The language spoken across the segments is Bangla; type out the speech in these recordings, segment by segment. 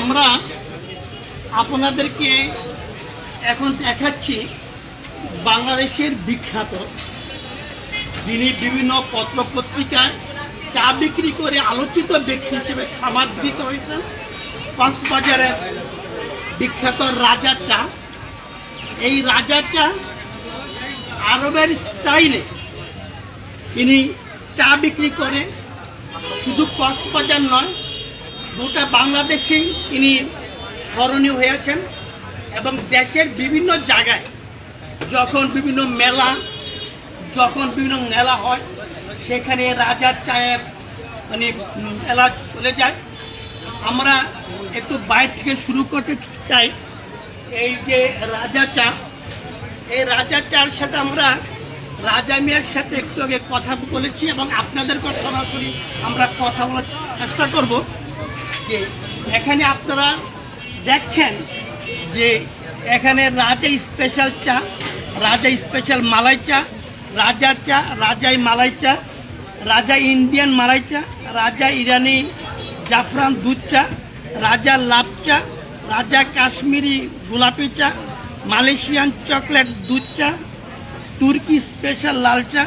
আমরা আপনাদেরকে এখন দেখাচ্ছি বাংলাদেশের বিখ্যাত যিনি বিভিন্ন পত্রপত্রিকায় চা বিক্রি করে আলোচিত ব্যক্তি হিসেবে সমাদৃত হয়েছেন কক্সবাজারের বিখ্যাত রাজা চা। এই রাজা চা আরবের স্টাইলে তিনি চা বিক্রি করে। শুধু কক্সবাজার নয়, গোটা বাংলাদেশেই তিনি স্মরণীয় হয়েছেন এবং দেশের বিভিন্ন জায়গায় যখন বিভিন্ন মেলা, যখন বিভিন্ন মেলা হয়, সেখানে রাজার চায়ের মানে এলাচ চলে যায়। আমরা একটু বাইরে থেকে শুরু করতে চাই। এই যে রাজা চা, এই রাজা চার সাথে আমরা, রাজা মিয়ার সাথে একটু আগে কথা বলেছি এবং আপনাদেরকে সরাসরি আমরা কথা বলার চেষ্টা করব। যে এখানে আপনারা দেখছেন যে এখানে রাজা স্পেশাল চা, রাজা স্পেশাল মালাই চা, রাজা চা, রাজাই মালাই চা রাজা ইন্ডিয়ান মালাই চা রাজা ইরানি জাফরান দুধ চা রাজা লাভ চা রাজা কাশ্মীরি গোলাপি চা মালয়েশিয়ান চকলেট দুধ চা তুর্কি স্পেশাল লাল চা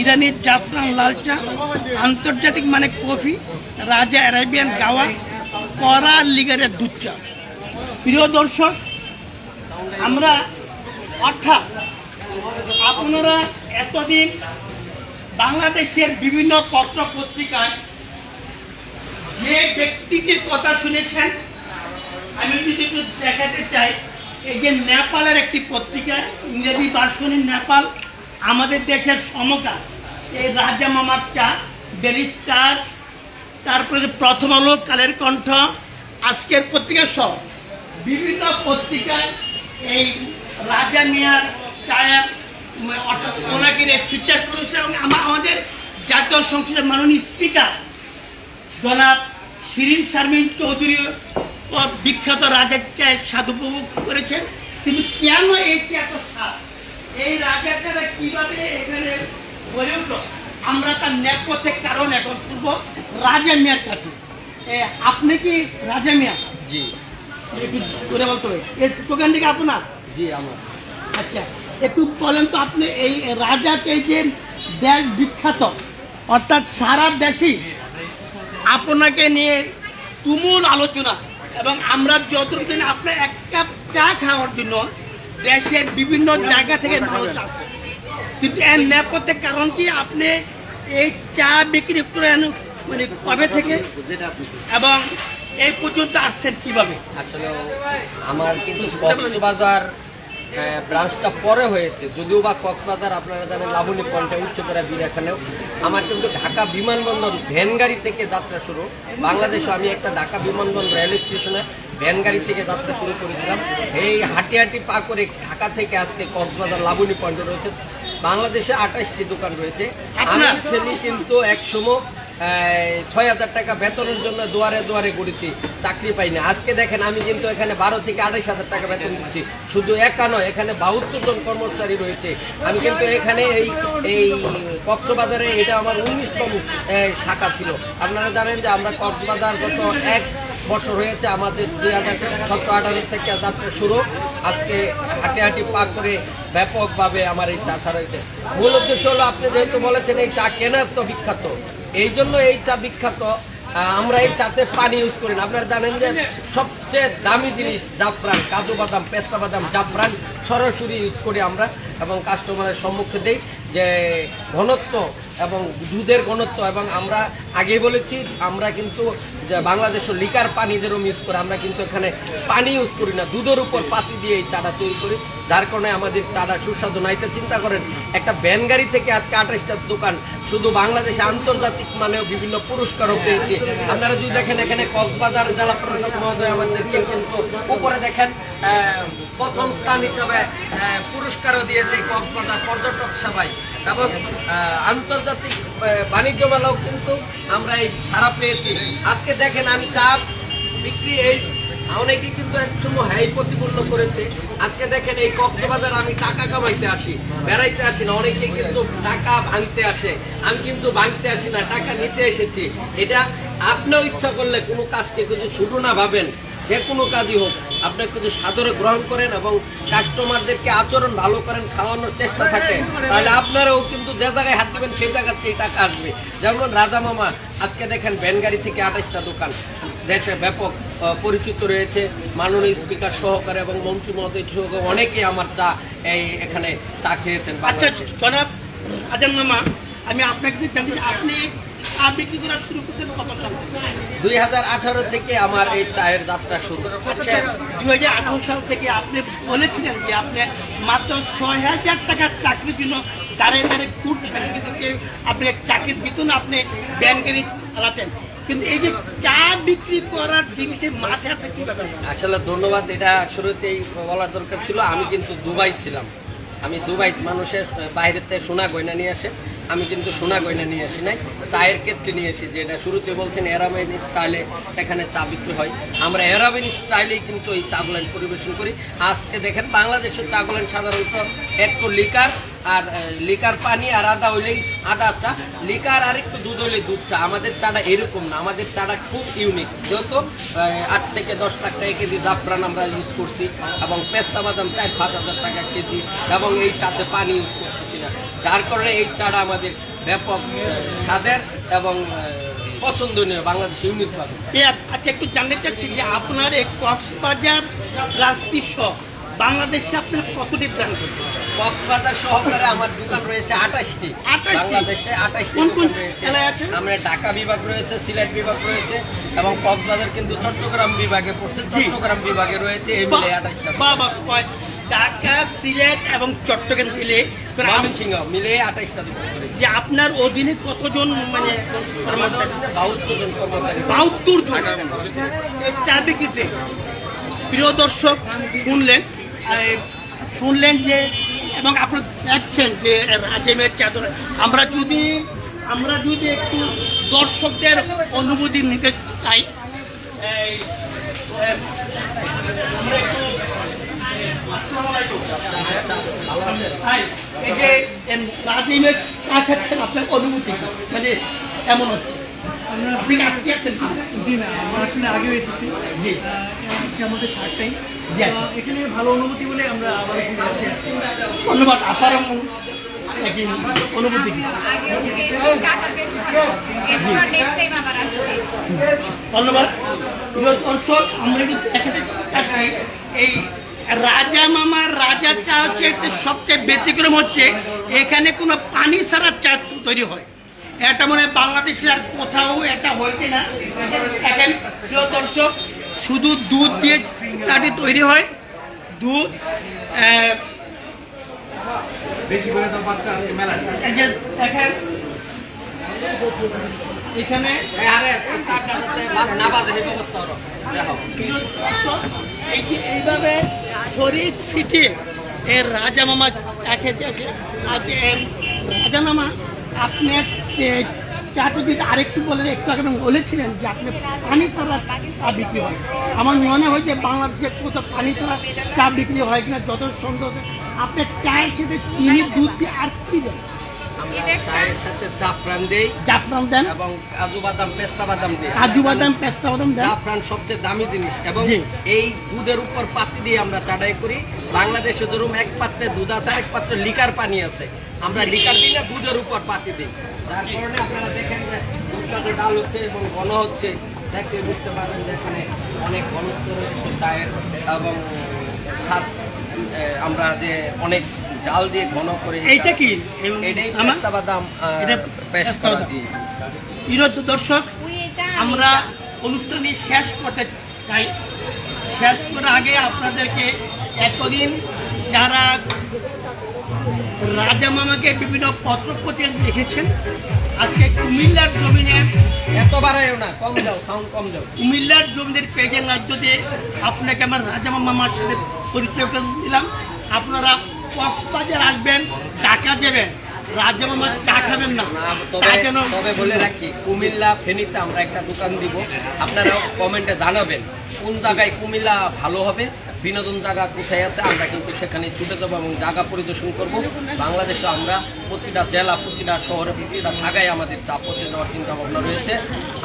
ইরানি জাফরান লাল চা আন্তর্জাতিক মানে কফি, রাজা অ্যারাবিয়ান গাওয়া, করা লিগারের দুধ চা প্রিয় দর্শক, আমরা অর্থাৎ আপনারা এতদিন বাংলাদেশের বিভিন্ন পত্র পত্রিকায় যে ব্যক্তিটির কথা শুনেছেন আমি যদি একটু দেখাতে চাই এই যে নেপালের একটি পত্রিকা ইংরেজি ভার্সনের নেপাল আমাদের দেশের সমকাল এই রাজা মামার চা ব্যারিস্টার তারপরে প্রথম আলো কালের কণ্ঠ আজকের পত্রিকা সহ বিভিন্ন পত্রিকায় এই রাজা মিয়ার চায়া উম, অর্থাৎ ওনাকে ফিচার করেছে এবং আমা- আমাদের জাতীয় সংসদের মাননীয় স্পিকার জনাব শিরিন শারমিন চৌধুরী ও বিখ্যাত রাজার চায়ের স্বাদ উপভোগ করেছেন। কিন্তু কেন এই যে এত স্বাদ এই রাজাটারা কীভাবে এখানে গড়ে উঠল? আমরা তার নেপথ্যের কারণ এখন শুনব। রাজা মিয়ার কাছে। আপনি কি রাজা মিয়া? জি। করে বলতে হবে এই দোকান থেকে আপনার? জি আমার। আচ্ছা। একটু বলেন তো আপনি এই রাজাকে যে দেশ বিখ্যাত, অর্থাৎ সারা দেশেই আপনাকে নিয়ে তুমুল আলোচনা এবং আমরা যতদিন আপনার এক কাপ চা খাওয়ার জন্য দেশের বিভিন্ন জায়গা থেকে মানুষ আসে। কিন্তু এর নেপথ্যে কারণ কি? আপনি এই চা বিক্রি করেন মানে কবে থেকে? এবং এই পর্যন্ত আসছেন কীভাবে? আসলে আমার কিন্তু কক্সবাজার ব্রাঞ্চটা পরে হয়েছে। যদিও বা কক্সবাজার আপনারা জানেন লাবণী পয়েন্টে উচ্চপাড়া বিরাখানেও আমার কিন্তু ঢাকা বিমানবন্দর ভ্যান গাড়ি থেকে যাত্রা শুরু। বাংলাদেশে আমি একটা ঢাকা বিমানবন্দর রেল স্টেশনে ভ্যান গাড়ি থেকে যাত্রা শুরু করেছিলাম। এই হাঁটি হাঁটি পা করে ঢাকা থেকে আজকে কক্সবাজার লাবণী পয়েন্টে রয়েছে। বাংলাদেশে আঠাশটি দোকান রয়েছে। আমি আপনার? ছেলে কিন্তু এক সময় ছয় হাজার টাকা বেতনের জন্য দুয়ারে দুয়ারে ঘুরেছি, চাকরি পাইনি। আজকে দেখেন, আমি কিন্তু এখানে বারো থেকে আড়াইশ হাজার টাকা বেতন দিচ্ছি। শুধু একা নয়, এখানে বাহাত্তর জন কর্মচারী রয়েছে। আমি কিন্তু এখানে এই এই কক্সবাজারে, এটা আমার উনিশতম শাখা ছিল। আপনারা জানেন যে আমরা কক্সবাজার গত এক বছর হয়েছে, আমাদের দুই হাজার সতেরো আঠারো থেকে যাত্রা শুরু। আজকে হাঁটি হাঁটি পাক করে ব্যাপকভাবে আমার এই চা রয়েছে। মূল উদ্দেশ্য হলো, আপনি যেহেতু বলেছেন, এই চা কেন এত বিখ্যাত। এই জন্য এই চা বিখ্যাত। আমরা এই চাতে পানি ইউজ করি না। আপনারা জানেন যে সবচেয়ে দামি জিনিস জাফরান, কাজু বাদাম, পেস্তা বাদাম, জাফরান সরাসরি ইউজ করি আমরা এবং কাস্টমারের সম্মুখে দেই। যে ঘনত্ব এবং দুধের ঘনত্ব এবং আমরা আগেই বলেছি, আমরা কিন্তু বাংলাদেশের লিকার পানি যেরকম ইউজ করে, আমরা কিন্তু এখানে পানি ইউজ করি না, দুধের উপর পাতি দিয়ে এই চাটা তৈরি করি। যার কারণে আমাদের চাটা সুস্বাদু, নাইতে চিন্তা করেন, একটা ভ্যান গাড়ি থেকে আজকে আঠাশটা দোকান, শুধু বাংলাদেশে আন্তর্জাতিক মানেও বিভিন্ন পুরস্কারও পেয়েছে। আপনারা যদি দেখেন এখানে কক্সবাজার জেলা প্রশাসক মহোদয় আমাদেরকে কিন্তু উপরে দেখেন প্রথম স্থান হিসাবে পুরস্কারও দিয়েছে কক্সবাজার পর্যটক সভায় এবং আন্তর্জাতিক বাণিজ্য মেলাও কিন্তু আমরা এই সারা পেয়েছি। আজকে দেখেন আমি চা বিক্রি এই অনেকে কিন্তু এক সময় হ্যাই প্রতিপূর্ণ করেছে। আজকে দেখেন এই কক্সবাজার আমি টাকা কামাইতে আসি, বেড়াইতে আসি না অনেকে কিন্তু টাকা ভাঙতে আসে। আমি কিন্তু ভাঙতে আসি না, টাকা নিতে এসেছি। এটা আপনিও ইচ্ছা করলে কোনো কাজকে কিছু ছোট না ভাবেন, যে কোনো কাজই হোক আপনি কিছু সাদরে গ্রহণ করেন এবং কাস্টমারদেরকে আচরণ ভালো করেন খাওয়ানোর চেষ্টা থাকে তাহলে আপনারাও কিন্তু যে জায়গায় হাত দেবেন সেই জায়গার থেকে টাকা আসবে। যেমন রাজা মামা আজকে দেখেন ভ্যানগাড়ি থেকে আঠাশটা দোকান। দেশে ব্যাপক পরিচিত রয়েছে। মাননীয় স্পিকার সহকারে এবং মন্ত্রী মহোদয় সহকারে অনেকে আমার চা এই এখানে চা খেয়েছেন আচ্ছা জনাব আজান মামা আমি আপনাকে আপনি চা বিক্রি করা শুরু করতেন কত সালে দুই থেকে আমার এই চায়ের যাত্রা শুরু আচ্ছা দুই সাল থেকে আপনি বলেছিলেন যে আপনি মাত্র ছয় হাজার টাকার চাকরির জন্য ঘুরছেন কিন্তু কেউ আপনাকে চাকরি দিত না আপনি ব্যাংকেরই চালাতেন। কিন্তু এই যে চা বিক্রি করার জিনিসটি মাথায় আপনি কীভাবে আসলে ধন্যবাদ এটা শুরুতেই বলার দরকার ছিল। আমি কিন্তু দুবাই ছিলাম। আমি দুবাই মানুষের বাইরের থেকে সোনা গয়না নিয়ে আসে। আমি কিন্তু সোনা গয়না নিয়ে আসি নাই, চায়ের ক্ষেত্রে নিয়ে এসি যেটা শুরুতে বলছেন অ্যারাবাইন স্টাইলে এখানে চা বিক্রি হয়। আমরা অ্যারাবাইন স্টাইলেই কিন্তু এই চাগুলেন পরিবেশন করি। আজকে দেখেন বাংলাদেশের চাগুলেন সাধারণত একটু লিকার আর লিকার পানি আর আদা হইলেই আদা চা। লিকার আর একটু দুধ হইলে দুধ চা। আমাদের চাটা এরকম না। আমাদের চাটা খুব ইউনিক যেহেতু আট থেকে দশ লাখ টাকা কেজি জাফরান আমরা ইউজ করছি এবং পেস্তা বাদাম চার পাঁচ হাজার টাকা কেজি এবং এই চাতে পানি ইউজ করতেছি না। যার কারণে এই চাটা আমাদের ব্যাপক স্বাদের এবং পছন্দনীয় বাংলাদেশ ইউনিক পাবে আচ্ছা একটু জানতে চাচ্ছি যে আপনার এই কক্সবাজার রাজনীতি সহ বাংলাদেশে আপনার কতটি ব্রাঞ্চ কক্সবাজার সহকারে আমার দোকান রয়েছে আঠাশটি। 28 বাংলাদেশে আঠাশটি রয়েছে। আমরা ঢাকা বিভাগ রয়েছে সিলেট বিভাগ রয়েছে এবং কক্সবাজার কিন্তু চট্টগ্রাম বিভাগে পড়ছে। চট্টগ্রাম বিভাগে রয়েছে এই মিলে আঠাশটা বাবা ঢাকা সিলেট এবং চট্টগ্রাম মিলে ময়মনসিংহ মিলে আঠাশটা যে আপনার অধীনে কতজন মানে বাহাত্তর জন কর্মচারী। বাহাত্তর জন। চা বিক্রিতে প্রিয় দর্শক শুনলেন। শুনলেন যে এবং আপনারা দেখছেন যে রাজেমের চাদর। আমরা যদি আমরা যদি একটু দর্শকদের অনুভূতি নিতে চাই এই, যে চা খাচ্ছেন আপনার মানে হচ্ছে? আপনি আজকে আসছেন কি? জি না আমরা আসলে আগেও এসেছি। জি। আজকে আমাদের থার্ড টাইম। এখানে ভালো অনুভূতি বলে আমরা আবার ধন্যবাদ একই অনুভূতি। কি ধন্যবাদ। প্রিয় দর্শক আমরা কিন্তু দেখাতে চাচ্ছি এই রাজা মামার রাজা চা হচ্ছে সবচেয়ে ব্যতিক্রম হচ্ছে এখানে কোনো পানি ছাড়া চা তৈরি হয়। এটা মনে হয় বাংলাদেশে আর কোথাও এটা হয়েছে না এখানে প্রিয় দর্শক শুধু দুধ দিয়ে চাটি তৈরি হয়। দুধ বেশি করে তো বাচ্চা আজকে মেলা দেখেন এখানে আরে তারটা যাতে না বাজে এই ব্যবস্থা করো। দেখো। এই যে এইভাবে শরীর ছিটে এর রাজা মামা চা খেতে আসে। আজ এর রাজা মামা আপনার চাটা যদি আরেকটু বলেন একটু আগে বলেছিলেন যে আপনি পানি ছাড়া চা বিক্রি হয়। আমার মনে হয় যে বাংলাদেশে কোথাও পানি ছাড়া চা বিক্রি হয় কিনা যত সন্দেহ আপনার চায়ের সাথে চিনি দুধ দিয়ে আর কি দেন? চায়ের সাথে জাফরান দেই জাফরান দেন। এবং কাজু বাদাম পেস্তা বাদাম দিই। কাজু বাদাম পেস্তা বাদাম দেন। জাফরান সবচেয়ে দামি জিনিস এবং এই দুধের উপর পাতি দিয়ে আমরা চাটাই করি। বাংলাদেশে ধরুন এক পাত্রে দুধ আছে আর এক পাত্রে লিকার পানি আছে। আমরা লিকার দিই না দুধের উপর পাতি দিই। যার কারণে আপনারা দেখেন যে দুধটাকে ডাল হচ্ছে এবং ঘন হচ্ছে। দেখলে বুঝতে পারবেন যে এখানে অনেক ঘনত্ব রয়েছে চায়ের এবং স্বাদ আমরা যে অনেক জাল দিয়ে ঘন করে এইটা কি? এটাই পেস্তা বাদাম পেস্তা বিরোধ দর্শক আমরা অনুষ্ঠানটি শেষ করতে চাই। শেষ করার আগে আপনাদেরকে এতদিন যারা রাজা মামাকে বিভিন্ন পত্রপত্রে লিখেছেন। আজকে কুমিল্লার জমিনে এত বাড়াইও না কম দাও সাউন্ড কম দাও। কুমিল্লার জমিদের পেজের মাধ্যমে আপনাকে আমার রাজা মামার সাথে পরিচয় করে দিলাম। আপনারা কক্সবাজার আসবেন দেবেন রাজা রাজামামা চা খাবেন না। তবে বলে রাখি কুমিল্লা ফেনীতে আমরা একটা দোকান দিব। আপনারা কমেন্টে জানাবেন কোন জায়গায় কুমিল্লা ভালো হবে। বিনোদন জায়গা কোথায় আছে, আমরা কিন্তু সেখানে ছুটে যাব এবং জায়গা পরিদর্শন করব। বাংলাদেশে আমরা প্রতিটা জেলা, প্রতিটা শহরে, প্রতিটা জায়গায় আমাদের চাপ পৌঁছে যাওয়ার চিন্তা ভাবনা রয়েছে।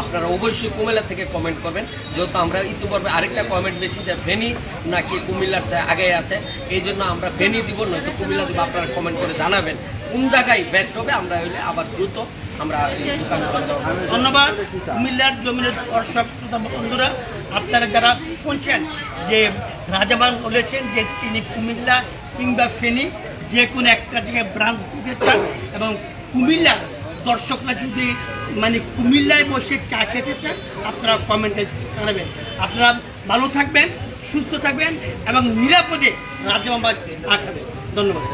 আপনারা অবশ্যই কুমিল্লা থেকে কমেন্ট করবেন। যেহেতু আমরা ইতিপূর্বে আরেকটা কমেন্ট বেশি যে ভেনি নাকি কুমিল্লার আগে আছে, এই জন্য আমরা ফেনী দিব, নয়তো কুমিল্লা দিব, আপনারা কমেন্ট করে জানাবেন। কোন জায়গায় বেস্ট হবে, আমরা হইলে আবার দ্রুত আমরা। ধন্যবাদ। কুমিল্লার জমিনের দর্শক, শ্রোতা, বন্ধুরা আপনারা যারা শুনছেন যে রাজামান বলেছেন যে তিনি কুমিল্লা কিংবা ফেনী যে কোনো একটা জায়গায় ব্রাঞ্চ দিতে চান এবং কুমিল্লা দর্শকরা যদি মানে কুমিল্লায় বসে চা খেতে চান, আপনারা কমেন্টে জানাবেন। আপনারা ভালো থাকবেন, সুস্থ থাকবেন এবং নিরাপদে রাজামাবাদ চা খাবেন। ধন্যবাদ।